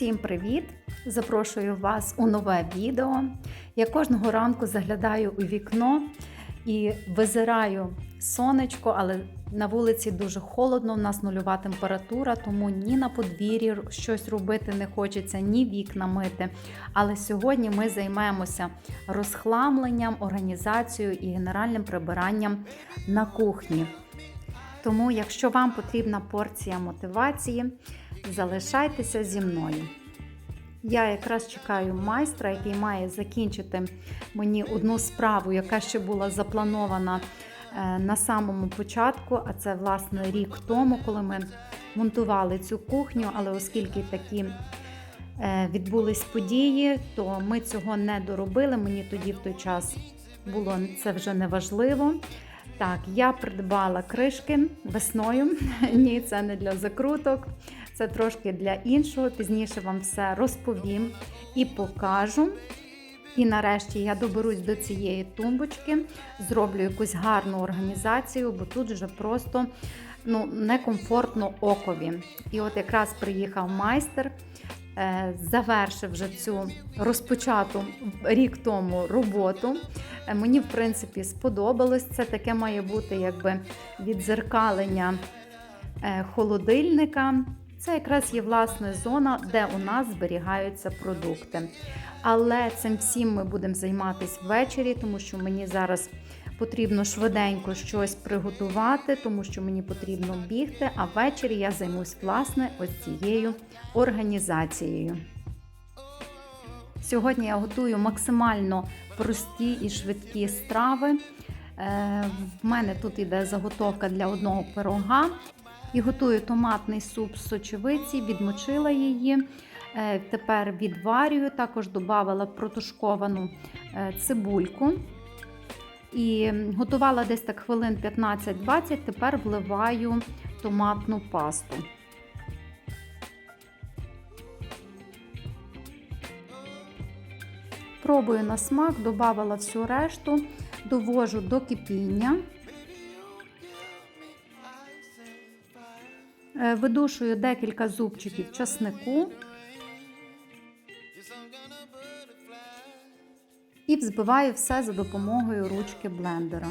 Всім привіт! Запрошую вас у нове відео. Я кожного ранку заглядаю у вікно і визираю сонечко, але на вулиці дуже холодно, у нас нульова температура, тому ні на подвір'ї щось робити не хочеться, ні вікна мити. Але сьогодні ми займемося розхламленням, організацією і генеральним прибиранням на кухні. Тому, якщо вам потрібна порція мотивації, залишайтеся зі мною. Я якраз чекаю майстра, який має закінчити мені одну справу, яка ще була запланована е, на самому початку, а це власне рік тому, коли ми монтували цю кухню. Але оскільки такі е, відбулись події, то ми цього не доробили. Мені тоді в той час було це вже не важливо. Так, я придбала кришки весною. Ні, це не для закруток, це трошки для іншого. Пізніше вам все розповім і покажу. І нарешті я доберусь до цієї тумбочки, зроблю якусь гарну організацію, бо тут вже просто ну, некомфортно окові. І от якраз приїхав майстер, е, завершив вже цю розпочату рік тому роботу. Е, Мені, в принципі, сподобалось. Це таке має бути якби відзеркалення е, холодильника. Це якраз є власне зона, де у нас зберігаються продукти. Але цим всім ми будемо займатися ввечері, тому що мені зараз потрібно швиденько щось приготувати, тому що мені потрібно бігти. А ввечері я займусь власне ось цією організацією. Сьогодні я готую максимально прості і швидкі страви. Е, В мене тут іде заготовка для одного пирога. І готую томатний суп з сочевиці, відмочила її. Е, Тепер відварюю, також додавала протушковану е, цибульку. І готувала десь так хвилин 15-20, тепер вливаю томатну пасту. Пробую на смак, додавала всю решту, довожу до кипіння. Видушую декілька зубчиків часнику і взбиваю все за допомогою ручки блендера.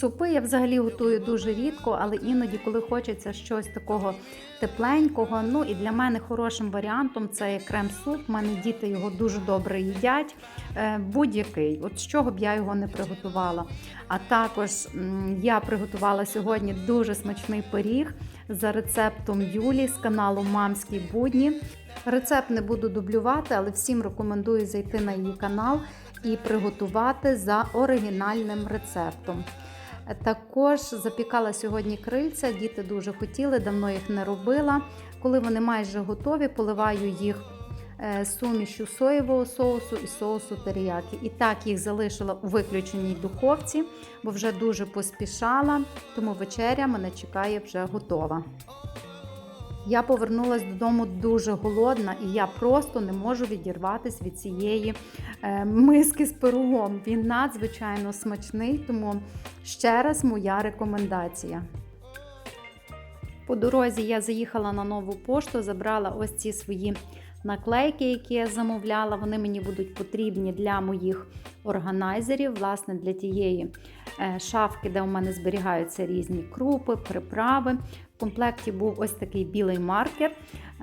Супи я взагалі готую дуже рідко, але іноді, коли хочеться щось такого тепленького. Ну і для мене хорошим варіантом це є крем-суп. У мене діти його дуже добре їдять. Е, Будь-який, от з чого б я його не приготувала. А також я приготувала сьогодні дуже смачний пиріг за рецептом Юлі з каналу Мамські будні. Рецепт не буду дублювати, але всім рекомендую зайти на її канал і приготувати за оригінальним рецептом. Також запікала сьогодні крильця, діти дуже хотіли, давно їх не робила. Коли вони майже готові, поливаю їх е, сумішю соєвого соусу і соусу теріякі. І так їх залишила у виключеній духовці, бо вже дуже поспішала, тому вечеря мене чекає вже готова. Я повернулася додому дуже голодна, і я просто не можу відірватися від цієї е, миски з пирогом. Він надзвичайно смачний, тому ще раз моя рекомендація. По дорозі я заїхала на нову пошту, забрала ось ці свої наклейки, які я замовляла. Вони мені будуть потрібні для моїх органайзерів, власне, для тієї е, шафки, де у мене зберігаються різні крупи, приправи. В комплекті був ось такий білий маркер.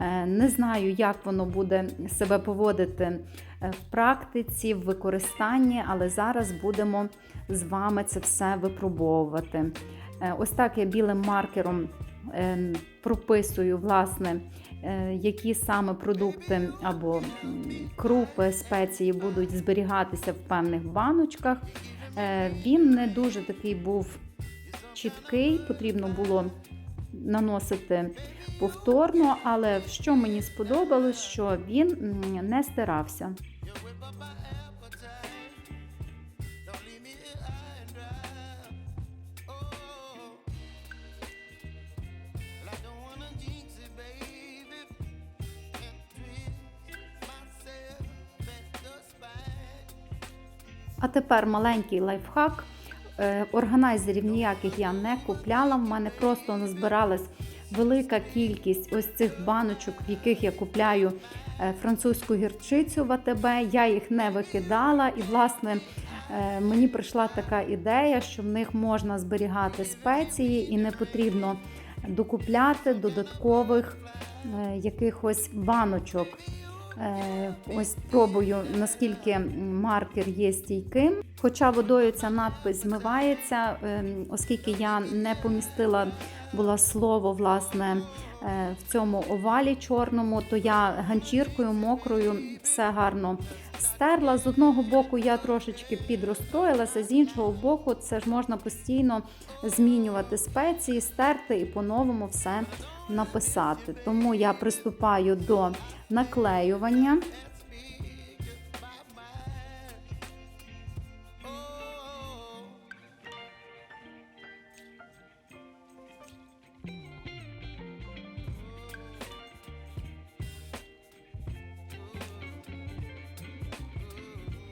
Е, Не знаю, як воно буде себе поводити е, в практиці, в використанні, але зараз будемо з вами це все випробовувати. Е, Ось так я білим маркером е, прописую, власне, які саме продукти або крупи, спеції будуть зберігатися в певних баночках. Він не дуже такий був чіткий, потрібно було наносити повторно, але що мені сподобалось, що він не стирався. А тепер маленький лайфхак. Е, Органайзерів ніяких я не купляла. В мене просто назбиралась велика кількість ось цих баночок, в яких я купляю е, французьку гірчицю в АТБ. Я їх не викидала, і, власне, е, мені прийшла така ідея, що в них можна зберігати спеції і не потрібно докупляти додаткових якихось баночок. Е, Ось пробую, наскільки маркер є стійким. Хоча водою ця надпись змивається, ем, оскільки я не помістила було слово власне е, в цьому овалі чорному, то я ганчіркою мокрою все гарно стерла. З одного боку я трошечки підрозстроїлася, з іншого боку, це ж можна постійно змінювати спеції, стерти і по-новому все написати. Тому я приступаю до наклеювання.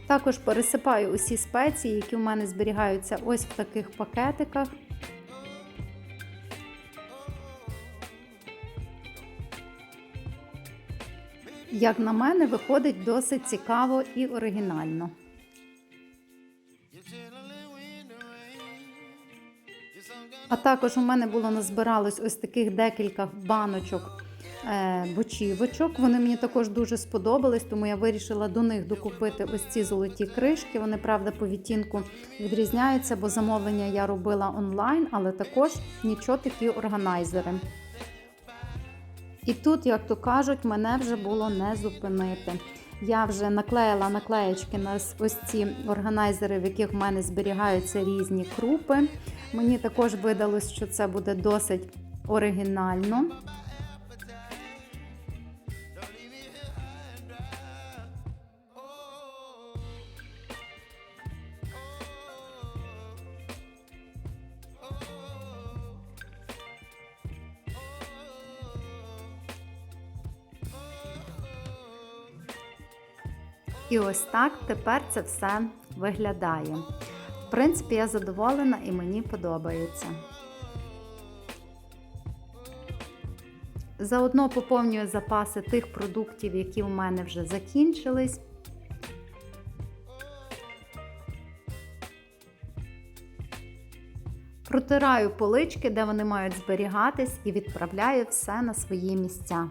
Також пересипаю усі спеції, які в мене зберігаються ось в таких пакетиках. Як на мене, виходить досить цікаво і оригінально. А також у мене було назбиралось ось таких декілька баночок е, бочівочок. Вони мені також дуже сподобались, тому я вирішила до них докупити ось ці золоті кришки. Вони, правда, по відтінку відрізняються, бо замовлення я робила онлайн, але також нічого такі органайзери. І тут, як то кажуть, мене вже було не зупинити. Я вже наклеїла наклеєчки на ось ці органайзери, в яких в мене зберігаються різні крупи. Мені також видалось, що це буде досить оригінально. І ось так тепер це все виглядає. В принципі, я задоволена і мені подобається. Заодно поповнюю запаси тих продуктів, які в мене вже закінчились. Протираю полички, де вони мають зберігатись, і відправляю все на свої місця.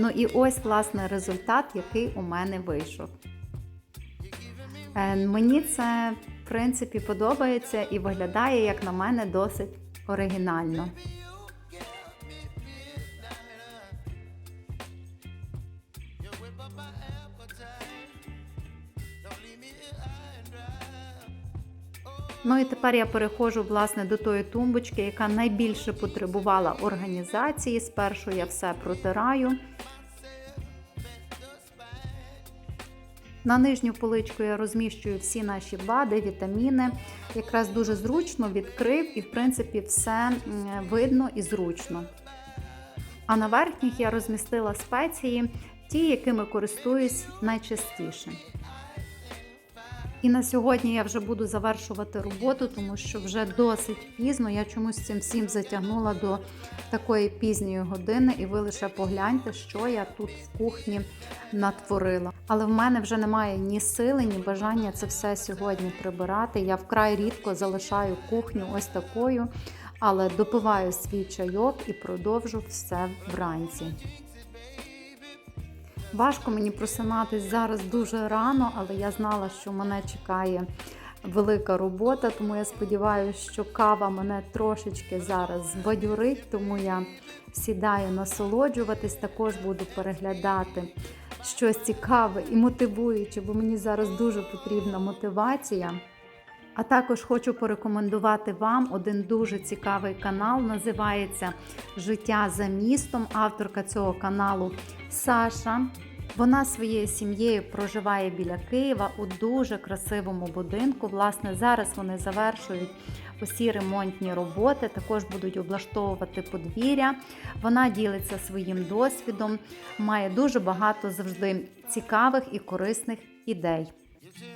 Ну і ось, власне, результат, який у мене вийшов. Е, Мені це, в принципі, подобається і виглядає, як на мене, досить оригінально. Ну і тепер я переходжу власне до тої тумбочки, яка найбільше потребувала організації. Спершу я все протираю. На нижню поличку я розміщую всі наші БАДи, вітаміни. Якраз дуже зручно відкрив і, в принципі, все видно і зручно. А на верхніх я розмістила спеції, ті, якими користуюсь найчастіше. І на сьогодні я вже буду завершувати роботу, тому що вже досить пізно. Я чомусь цим всім затягнула до такої пізньої години, і ви лише погляньте, що я тут в кухні натворила. Але в мене вже немає ні сили, ні бажання це все сьогодні прибирати. Я вкрай рідко залишаю кухню ось такою, але допиваю свій чайок і продовжу все вранці. Важко мені просинатись зараз дуже рано, але я знала, що мене чекає велика робота, тому я сподіваюся, що кава мене трошечки зараз збадьорить, тому я сідаю насолоджуватись, також буду переглядати щось цікаве і мотивуюче, бо мені зараз дуже потрібна мотивація. А також хочу порекомендувати вам один дуже цікавий канал. Називається Життя за містом. Авторка цього каналу Саша. Вона своєю сім'єю проживає біля Києва у дуже красивому будинку. Власне, зараз вони завершують усі ремонтні роботи, також будуть облаштовувати подвір'я. Вона ділиться своїм досвідом, має дуже багато завжди цікавих і корисних ідей.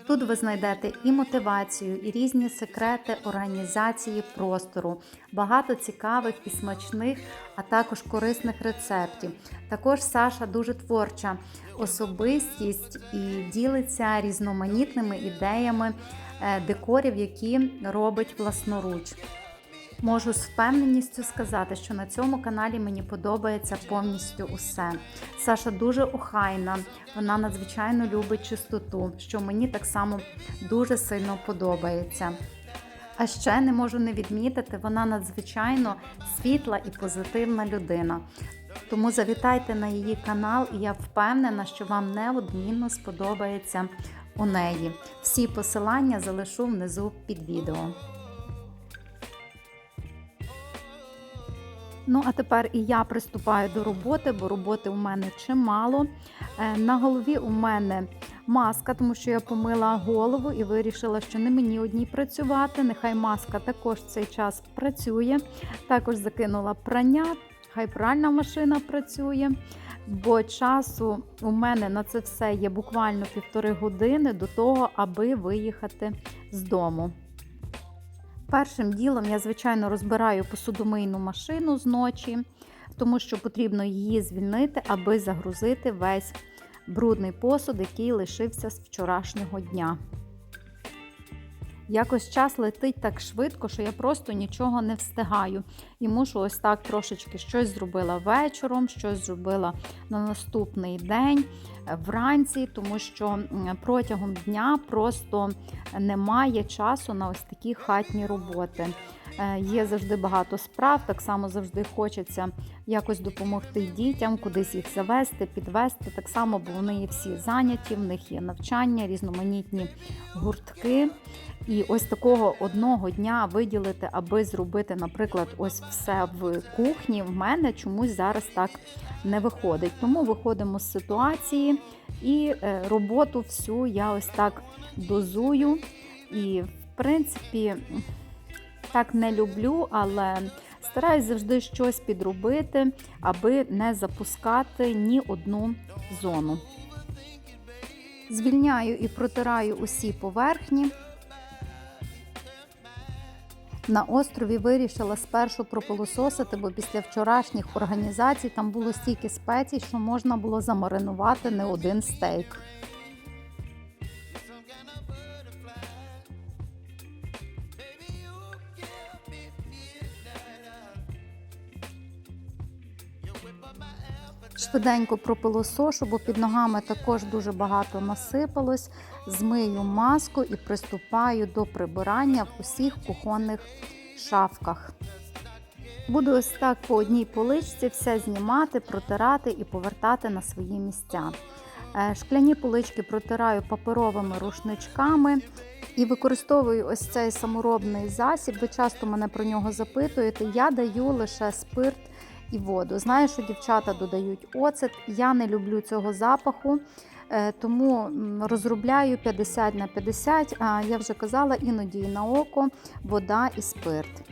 Тут ви знайдете і мотивацію, і різні секрети організації простору, багато цікавих і смачних, а також корисних рецептів. Також Саша дуже творча особистість і ділиться різноманітними ідеями е, декорів, які робить власноруч. Можу з впевненістю сказати, що на цьому каналі мені подобається повністю усе. Саша дуже охайна, вона надзвичайно любить чистоту, що мені так само дуже сильно подобається. А ще не можу не відмітити, вона надзвичайно світла і позитивна людина. Тому завітайте на її канал, і я впевнена, що вам неодмінно сподобається у неї. Всі посилання залишу внизу під відео. Ну, а тепер і я приступаю до роботи, бо роботи у мене чимало. Е, На голові у мене маска, тому що я помила голову і вирішила, що не мені одній працювати. Нехай маска також цей час працює. Також закинула прання, хай пральна машина працює. Бо часу у мене на це все є буквально півтори години до того, аби виїхати з дому. Першим ділом я, звичайно, розбираю посудомийну машину зночі, тому що потрібно її звільнити, аби загрузити весь брудний посуд, який лишився з вчорашнього дня. Якось час летить так швидко, що я просто нічого не встигаю. І мушу ось так трошечки щось зробила вечором, щось зробила на наступний день вранці, тому що протягом дня просто немає часу на ось такі хатні роботи. Е, Є завжди багато справ, так само завжди хочеться якось допомогти дітям, кудись їх завести, підвести. Так само, бо вони всі зайняті, в них є навчання, різноманітні гуртки. І ось такого одного дня виділити, аби зробити, наприклад, ось все в кухні, в мене чомусь зараз так не виходить. Тому виходимо з ситуації і е, роботу всю я ось так дозую. І, в принципі, так не люблю, але стараюсь завжди щось підробити, аби не запускати ні одну зону. Звільняю і протираю усі поверхні. На острові вирішила спершу пропилососити, бо після вчорашніх організацій там було стільки спецій, що можна було замаринувати не один стейк. Швиденько пропилосошу, бо під ногами також дуже багато насипалось. Змию маску і приступаю до прибирання в усіх кухонних шафках. Буду ось так по одній поличці все знімати, протирати і повертати на свої місця. Е, Шкляні полички протираю паперовими рушничками і використовую ось цей саморобний засіб. Ви часто мене про нього запитуєте. Я даю лише спирт і воду. Знаю, що дівчата додають оцет. Я не люблю цього запаху, е, тому розробляю 50 на 50, а я вже казала, іноді і на око, вода і спирт.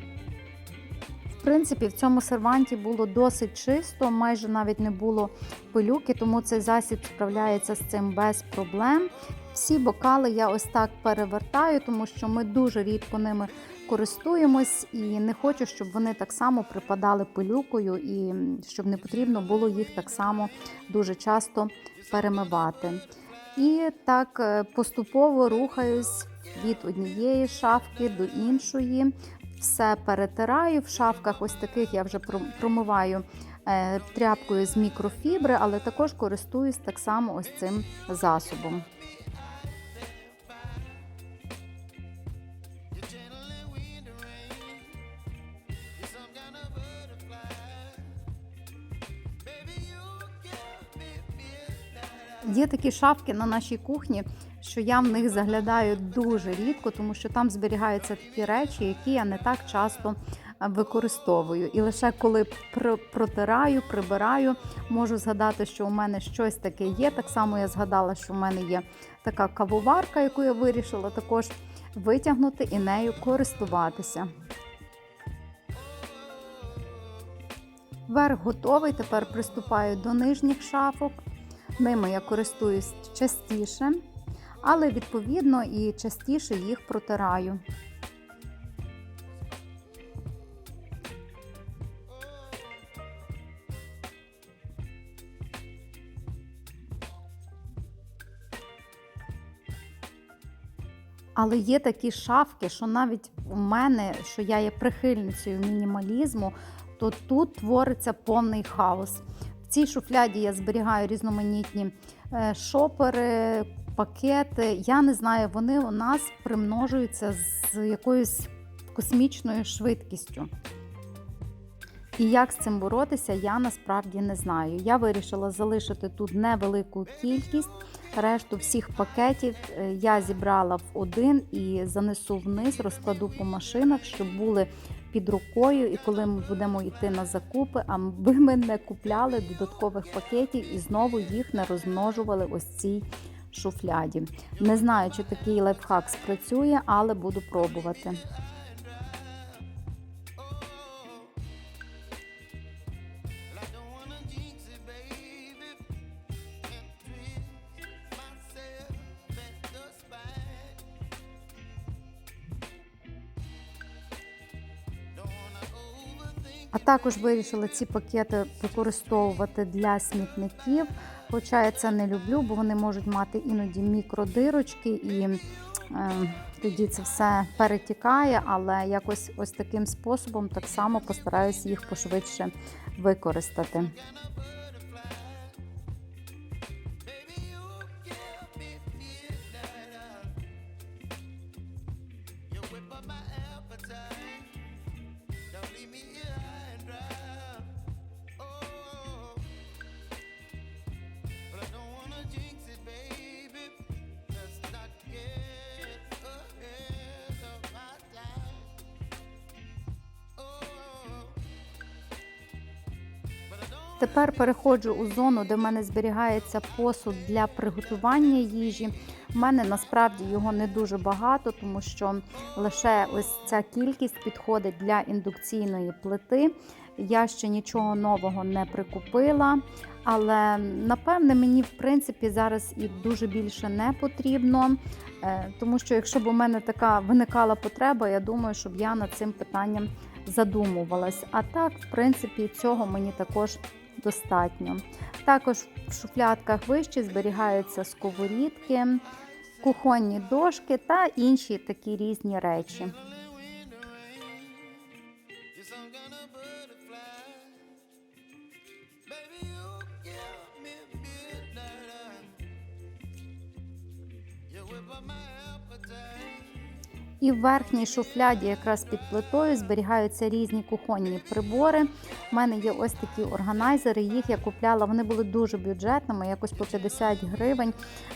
В принципі, в цьому серванті було досить чисто, майже навіть не було пилюки, тому цей засіб справляється з цим без проблем. Всі бокали я ось так перевертаю, тому що ми дуже рідко ними користуємось і не хочу, щоб вони так само припадали пилюкою, і щоб не потрібно було їх так само дуже часто перемивати. І так е, поступово рухаюсь від однієї шафки до іншої. Все перетираю в шафках. Ось таких я вже промиваю е, тряпкою з мікрофібри, але також користуюсь так само ось цим засобом. Є такі шафки на нашій кухні, що я в них заглядаю дуже рідко, тому що там зберігаються такі речі, які я не так часто використовую. І лише коли протираю, прибираю, можу згадати, що у мене щось таке є. Так само я згадала, що у мене є така кавоварка, яку я вирішила також витягнути і нею користуватися. Верх готовий, тепер приступаю до нижніх шафок. Ними я користуюсь частіше, але відповідно і частіше їх протираю. Але є такі шафки, що навіть у мене, що я є прихильницею мінімалізму, то тут твориться повний хаос. Цій шуфляді я зберігаю різноманітні е, шопери, пакети. Я не знаю, вони у нас примножуються з якоюсь космічною швидкістю. І як з цим боротися, я насправді не знаю. Я вирішила залишити тут невелику кількість. Решту всіх пакетів е, я зібрала в один і занесу вниз, розкладу по машинах, щоб були під рукою. І коли ми будемо йти на закупи, аби ми не купляли додаткових пакетів і знову їх не розмножували ось цій шуфляді. Не знаю, чи такий лайфхак спрацює, але буду пробувати. Також вирішила ці пакети використовувати для смітників. Хоча я це не люблю, бо вони можуть мати іноді мікродирочки і е, тоді це все перетікає, але якось ось таким способом так само постараюсь їх пошвидше використати. Переходжу у зону, де в мене зберігається посуд для приготування їжі. У мене насправді його не дуже багато, тому що лише ось ця кількість підходить для індукційної плити. Я ще нічого нового не прикупила, але напевне мені в принципі зараз і дуже більше не потрібно. Е, Тому що якщо б у мене така виникала потреба, я думаю, щоб я над цим питанням задумувалась. А так, в принципі, цього мені також достатньо. Також в шуфлятках вище зберігаються сковорідки, кухонні дошки та інші такі різні речі. І в верхній шуфляді, якраз під плитою, зберігаються різні кухонні прибори. У мене є ось такі органайзери. Їх я купляла. Вони були дуже бюджетними, якось по 50 гривень.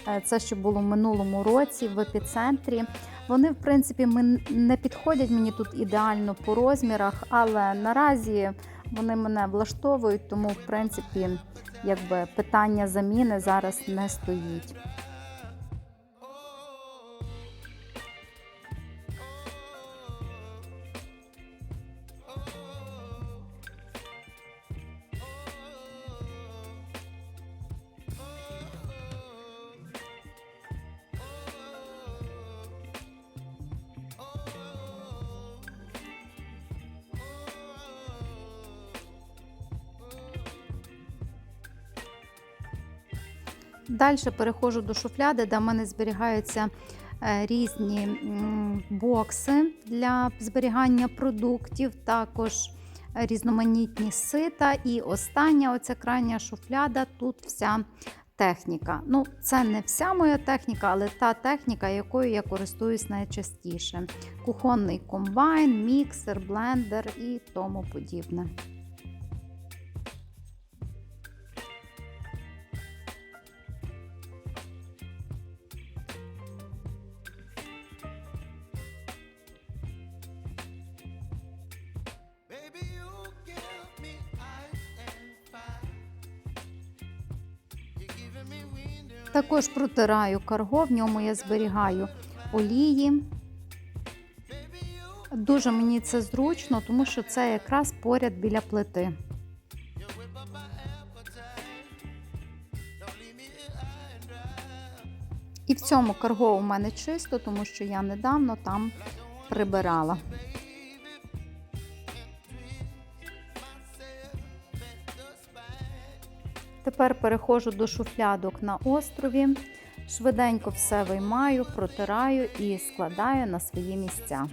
Е, Це ще було в минулому році в епіцентрі. Вони, в принципі, не підходять мені тут ідеально по розмірах, але наразі вони мене влаштовують, тому в принципі, якби питання заміни зараз не стоїть. Далі переходжу до шуфляди, де в мене зберігаються е, різні бокси для зберігання продуктів, також різноманітні сита. І остання оця крайня шуфляда, тут вся техніка. Ну, це не вся моя техніка, але та техніка, якою я користуюсь найчастіше: кухонний комбайн, міксер, блендер і тому подібне. Також протираю карго, в ньому я зберігаю олії. Дуже мені це зручно, тому що це якраз поряд біля плити. І в цьому карго у мене чисто, тому що я недавно там прибирала. Тепер переходжу до шуфлядок на острові. Швиденько все виймаю, протираю і складаю на свої місця.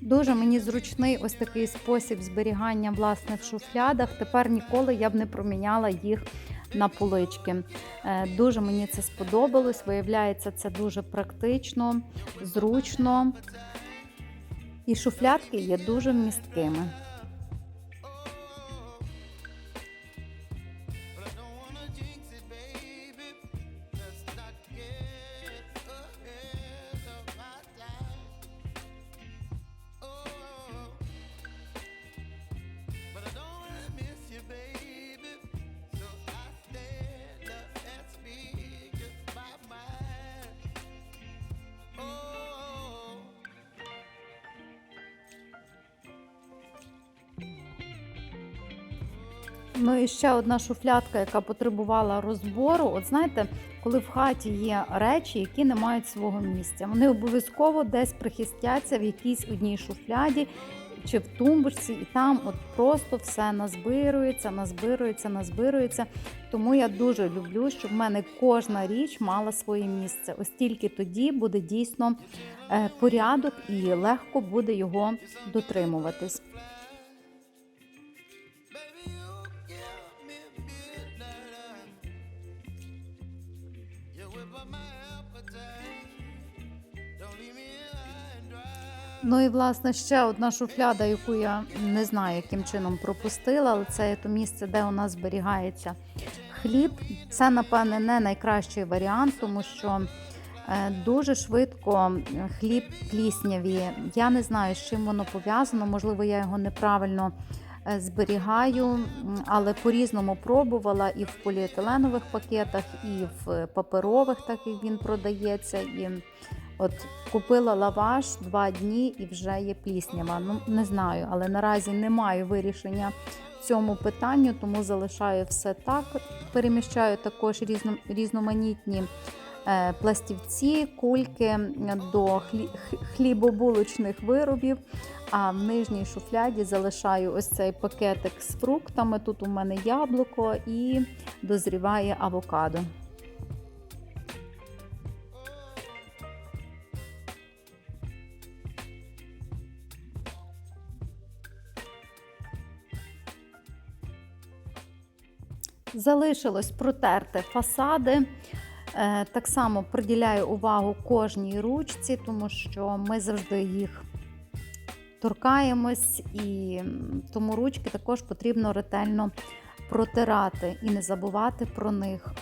Дуже мені зручний ось такий спосіб зберігання власне в шуфлядах. Тепер ніколи я б не проміняла їх на полички. Е, Дуже мені це сподобалось. Виявляється, це дуже практично, зручно. І шуфлятки є дуже вмісткими. Ну і ще одна шуфлядка, яка потребувала розбору. От знаєте, коли в хаті є речі, які не мають свого місця, вони обов'язково десь прихистяться в якійсь одній шуфляді чи в тумбочці, і там от просто все назбирується, назбирується, назбирується. Тому я дуже люблю, щоб в мене кожна річ мала своє місце. Ось тільки тоді буде дійсно е, порядок і легко буде його дотримуватись. Ну і власне ще одна шуфляда, яку я не знаю, яким чином пропустила, але це є то місце, де у нас зберігається хліб. Це, напевне, не найкращий варіант, тому що е, дуже швидко хліб пліснявіє. Я не знаю, з чим воно пов'язано. Можливо, я його неправильно е, зберігаю, але по-різному пробувала і в поліетиленових пакетах, і в паперових, так як він продається. І От купила лаваш два дні і вже є пліснява. Ну не знаю, але наразі не маю вирішення цьому питанню, тому залишаю все так. Переміщаю також різно, різноманітні е, пластівці, кульки до хлі, хлібобулочних виробів. А в нижній шуфляді залишаю ось цей пакетик з фруктами. Тут у мене яблуко і дозріває авокадо. Залишилось протерти фасади. Е, Так само приділяю увагу кожній ручці, тому що ми завжди їх торкаємось, і тому ручки також потрібно ретельно протирати і не забувати про них.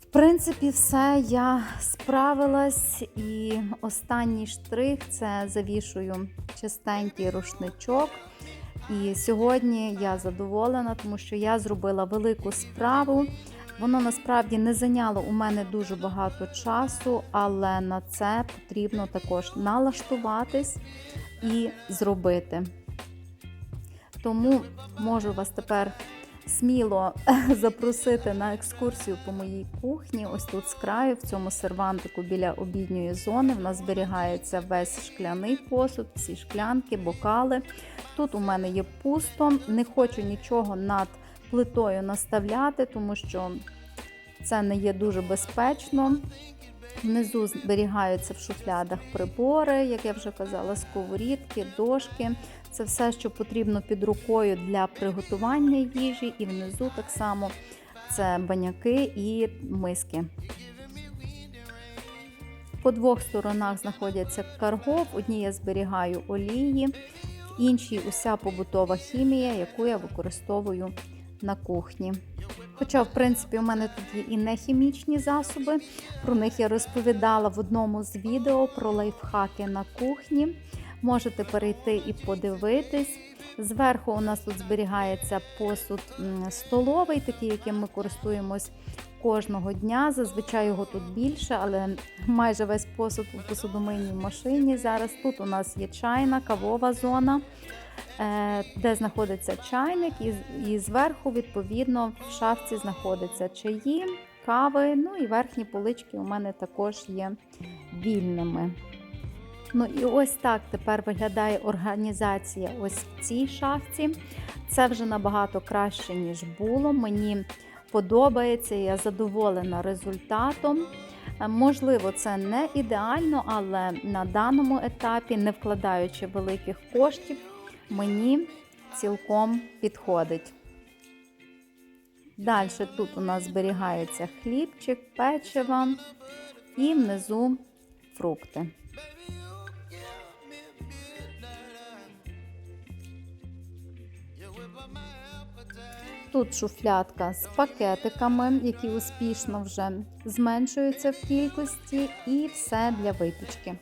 В принципі, все я справилась, і останній штрих це завішую чистенький рушничок. І сьогодні я задоволена, тому що я зробила велику справу. Воно насправді не зайняло у мене дуже багато часу, але на це потрібно також налаштуватись і зробити. Тому можу вас тепер сміло запросити на екскурсію по моїй кухні. Ось тут з краю, в цьому сервантику біля обідньої зони. В нас зберігається весь шкляний посуд, всі шклянки, бокали. Тут у мене є пусто, не хочу нічого над плитою наставляти, тому що це не є дуже безпечно. Внизу зберігаються в шуфлядах прибори, як я вже казала, сковорідки, дошки. Це все, що потрібно під рукою для приготування їжі, і внизу так само це баняки і миски. По двох сторонах знаходяться карго, в одній я зберігаю олії, в іншій уся побутова хімія, яку я використовую на кухні. Хоча, в принципі, у мене тут є і нехімічні засоби. Про них я розповідала в одному з відео про лайфхаки на кухні. Можете перейти і подивитись. Зверху у нас тут зберігається посуд столовий, такий, яким ми користуємось кожного дня. Зазвичай його тут більше, але майже весь посуд у посудомийній машині. Зараз тут у нас є чайна, кавова зона, е, де знаходиться чайник, і, зверху, відповідно, в шафці знаходяться чаї, кави. Ну і верхні полички у мене також є вільними. Ну і ось так тепер виглядає організація ось в цій шафці. Це вже набагато краще, ніж було. Мені подобається, я задоволена результатом. Е, Можливо, це не ідеально, але на даному етапі, не вкладаючи великих коштів, мені цілком підходить. Далі тут у нас зберігається хлібчик, печиво і внизу фрукти. Тут шуфлятка з пакетиками, які успішно вже зменшуються в кількості, і все для випічки.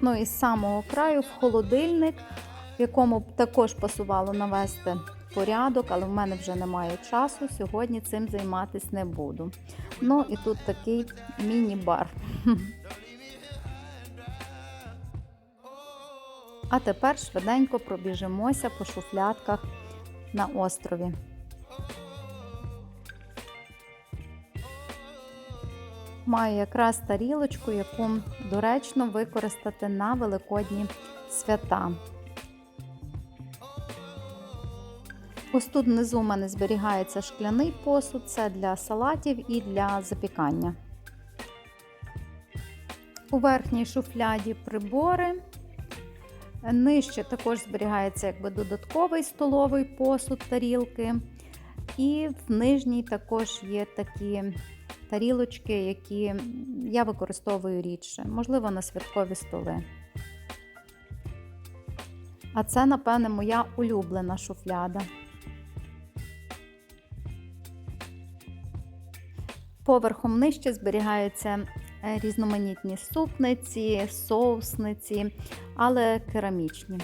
Ну і з самого краю в холодильник, в якому б також пасувало навести порядок, але в мене вже немає часу. Сьогодні цим займатися не буду. Ну і тут такий міні-бар. А тепер швиденько пробіжимося по шуфлятках на острові. Маю якраз тарілочку, яку доречно використати на великодні свята. Ось тут внизу у мене зберігається шкляний посуд, це для салатів і для запікання. У верхній шуфляді прибори. Нижче також зберігається якби додатковий столовий посуд, тарілки. І в нижній також є такі тарілочки, які я використовую рідше, можливо, на святкові столи. А це, напевне, моя улюблена шуфляда. Поверхом нижче зберігаються е, різноманітні супниці, соусниці, але керамічні.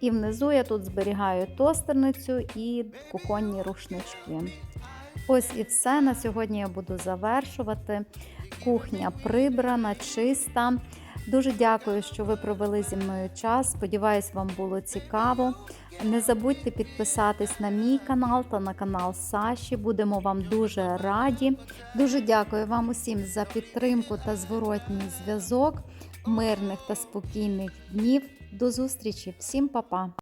І внизу я тут зберігаю тостерницю і кухонні рушнички. Ось і все. На сьогодні я буду завершувати. Кухня прибрана, чиста. Дуже дякую, що ви провели зі мною час. Сподіваюсь, вам було цікаво. Не забудьте підписатись на мій канал та на канал Саші. Будемо вам дуже раді. Дуже дякую вам усім за підтримку та зворотній зв'язок. Мирних та спокійних днів. До зустрічі! Всім па-па!